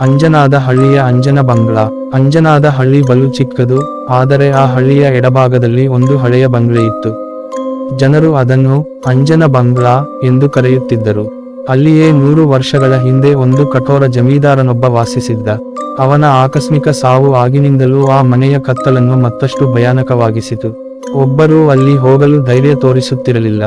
ಅಂಜನಾದ ಹಳ್ಳಿಯ ಅಂಜನ ಬಂಗ್ಲಾ. ಅಂಜನಾದ ಹಳ್ಳಿ ಬಲು ಚಿಕ್ಕದು, ಆದರೆ ಆ ಹಳ್ಳಿಯ ಎಡಭಾಗದಲ್ಲಿ ಒಂದು ಹಳೆಯ ಬಂಗ್ಲೆ ಇತ್ತು. ಜನರು ಅದನ್ನು ಅಂಜನ ಬಂಗ್ಲಾ ಎಂದು ಕರೆಯುತ್ತಿದ್ದರು. ಅಲ್ಲಿಯೇ ನೂರು ವರ್ಷಗಳ ಹಿಂದೆ ಒಂದು ಕಠೋರ ಜಮೀದಾರನೊಬ್ಬ ವಾಸಿಸಿದ್ದ. ಅವನ ಆಕಸ್ಮಿಕ ಸಾವು ಆಗಿನಿಂದಲೂ ಆ ಮನೆಯ ಕತ್ತಲನ್ನು ಮತ್ತಷ್ಟು ಭಯಾನಕವಾಗಿಸಿತು. ಒಬ್ಬರೂ ಅಲ್ಲಿ ಹೋಗಲು ಧೈರ್ಯ ತೋರಿಸುತ್ತಿರಲಿಲ್ಲ.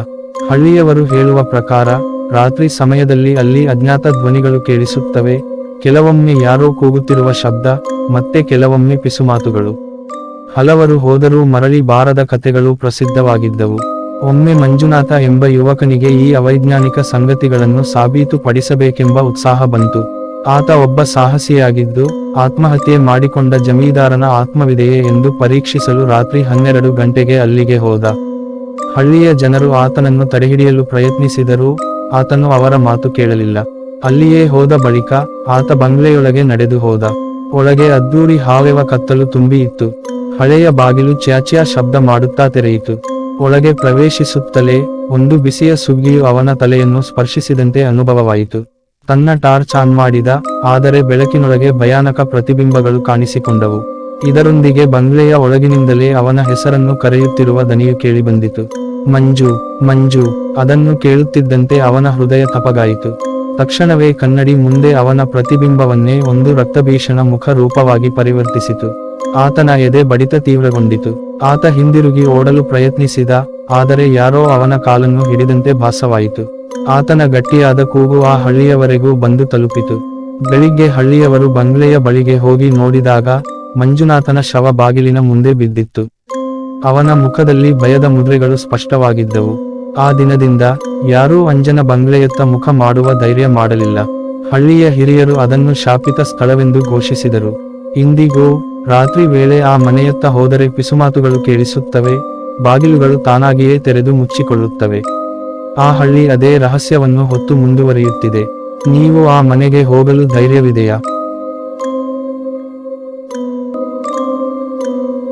ಹಳ್ಳಿಯವರು ಹೇಳುವ ಪ್ರಕಾರ, ರಾತ್ರಿ ಸಮಯದಲ್ಲಿ ಅಲ್ಲಿ ಅಜ್ಞಾತ ಧ್ವನಿಗಳು ಕೇಳಿಸುತ್ತವೆ ಕೆಲವೊಮ್ಮೆ ಯಾರೋ ಕೂಗುತ್ತಿರುವ ಶಬ್ದ, ಮತ್ತೆ ಕೆಲವೊಮ್ಮೆ ಪಿಸುಮಾತುಗಳು ಹಲವರು ಹೋದರೂ ಮರಳಿ ಬಾರದ ಕಥೆಗಳು ಪ್ರಸಿದ್ಧವಾಗಿದ್ದವು. ಒಮ್ಮೆ ಮಂಜುನಾಥ ಎಂಬ ಯುವಕನಿಗೆ ಈ ಅವೈಜ್ಞಾನಿಕ ಸಂಗತಿಗಳನ್ನು ಸಾಬೀತುಪಡಿಸಬೇಕೆಂಬ ಉತ್ಸಾಹ ಬಂತು. ಆತ ಒಬ್ಬ ಸಾಹಸಿಯಾಗಿದ್ದು, ಆತ್ಮಹತ್ಯೆ ಮಾಡಿಕೊಂಡ ಜಮೀದಾರನ ಆತ್ಮವಿದೆಯೇ ಎಂದು ಪರೀಕ್ಷಿಸಲು ರಾತ್ರಿ ಹನ್ನೆರಡು ಗಂಟೆಗೆ ಅಲ್ಲಿಗೆ ಹೋದ. ಹಳ್ಳಿಯ ಜನರು ಆತನನ್ನು ತಡೆಹಿಡಿಯಲು ಪ್ರಯತ್ನಿಸಿದರೂ, ಆತನು ಅವರ ಮಾತು ಕೇಳಲಿಲ್ಲ. ಅಲ್ಲಿಯೇ ಹೋದ ಬಳಿಕ ಆತ ಬಂಗ್ಲೆಯೊಳಗೆ ನಡೆದು ಹೋದ. ಒಳಗೆ ಅದ್ದೂರಿ ಹಾವೆವ ಕತ್ತಲು ತುಂಬಿ ಇತ್ತು. ಹಳೆಯ ಬಾಗಿಲು ಚ್ಯಾಚ್ಯಾ ಶಬ್ದ ಮಾಡುತ್ತಾ ತೆರೆಯಿತು. ಒಳಗೆ ಪ್ರವೇಶಿಸುತ್ತಲೇ ಒಂದು ಬಿಸಿಯ ಸುಗ್ಗಿಯು ಅವನ ತಲೆಯನ್ನು ಸ್ಪರ್ಶಿಸಿದಂತೆ ಅನುಭವವಾಯಿತು. ತನ್ನ ಟಾರ್ಚ್ ಆನ್ ಮಾಡಿದ, ಆದರೆ ಬೆಳಕಿನೊಳಗೆ ಭಯಾನಕ ಪ್ರತಿಬಿಂಬಗಳು ಕಾಣಿಸಿಕೊಂಡವು. ಇದರೊಂದಿಗೆ ಬಂಗ್ಲೆಯ ಒಳಗಿನಿಂದಲೇ ಅವನ ಹೆಸರನ್ನು ಕರೆಯುತ್ತಿರುವ ದನಿಯು ಕೇಳಿಬಂದಿತು. ಮಂಜು ಮಂಜು, ಅದನ್ನು ಕೇಳುತ್ತಿದ್ದಂತೆ ಅವನ ಹೃದಯ ತಪಗಾಯಿತು. ತಕ್ಷಣವೇ ಕನ್ನಡಿ ಮುಂದೆ ಅವನ ಪ್ರತಿಬಿಂಬವನ್ನೇ ಒಂದು ರಕ್ತಭೀಷಣ ಮುಖ ರೂಪವಾಗಿ ಪರಿವರ್ತಿಸಿತು. ಆತನ ಎದೆ ಬಡಿತ ತೀವ್ರಗೊಂಡಿತು. ಆತ ಹಿಂದಿರುಗಿ ಓಡಲು ಪ್ರಯತ್ನಿಸಿದ, ಆದರೆ ಯಾರೋ ಅವನ ಕಾಲನ್ನು ಹಿಡಿದಂತೆ ಭಾಸವಾಯಿತು. ಆತನ ಗಟ್ಟಿಯಾದ ಕೂಗು ಆ ಹಳ್ಳಿಯವರೆಗೂ ಬಂದು ತಲುಪಿತು. ಬೆಳಿಗ್ಗೆ ಹಳ್ಳಿಯವರು ಬಂಗ್ಲೆಯ ಬಳಿಗೆ ಹೋಗಿ ನೋಡಿದಾಗ, ಮಂಜುನಾಥನ ಶವ ಬಾಗಿಲಿನ ಮುಂದೆ ಬಿದ್ದಿತ್ತು. ಅವನ ಮುಖದಲ್ಲಿ ಭಯದ ಮುದ್ರೆಗಳು ಸ್ಪಷ್ಟವಾಗಿದ್ದವು. ಆ ದಿನದಿಂದ ಯಾರೂ ಅಂಜನ ಬಂಗ್ಲೆಯತ್ತ ಮುಖ ಮಾಡುವ ಧೈರ್ಯ ಮಾಡಲಿಲ್ಲ. ಹಳ್ಳಿಯ ಹಿರಿಯರು ಅದನ್ನು ಶಾಪಿತ ಸ್ಥಳವೆಂದು ಘೋಷಿಸಿದರು. ಇಂದಿಗೂ ರಾತ್ರಿ ವೇಳೆ ಆ ಮನೆಯತ್ತ ಹೋದರೆ ಪಿಸುಮಾತುಗಳು ಕೇಳಿಸುತ್ತವೆ, ಬಾಗಿಲುಗಳು ತಾನಾಗಿಯೇ ತೆರೆದು ಮುಚ್ಚಿಕೊಳ್ಳುತ್ತವೆ. ಆ ಹಳ್ಳಿ ಅದೇ ರಹಸ್ಯವನ್ನು ಹೊತ್ತು ಮುಂದುವರಿಯುತ್ತಿದೆ. ನೀವು ಆ ಮನೆಗೆ ಹೋಗಲು ಧೈರ್ಯವಿದೆಯಾ?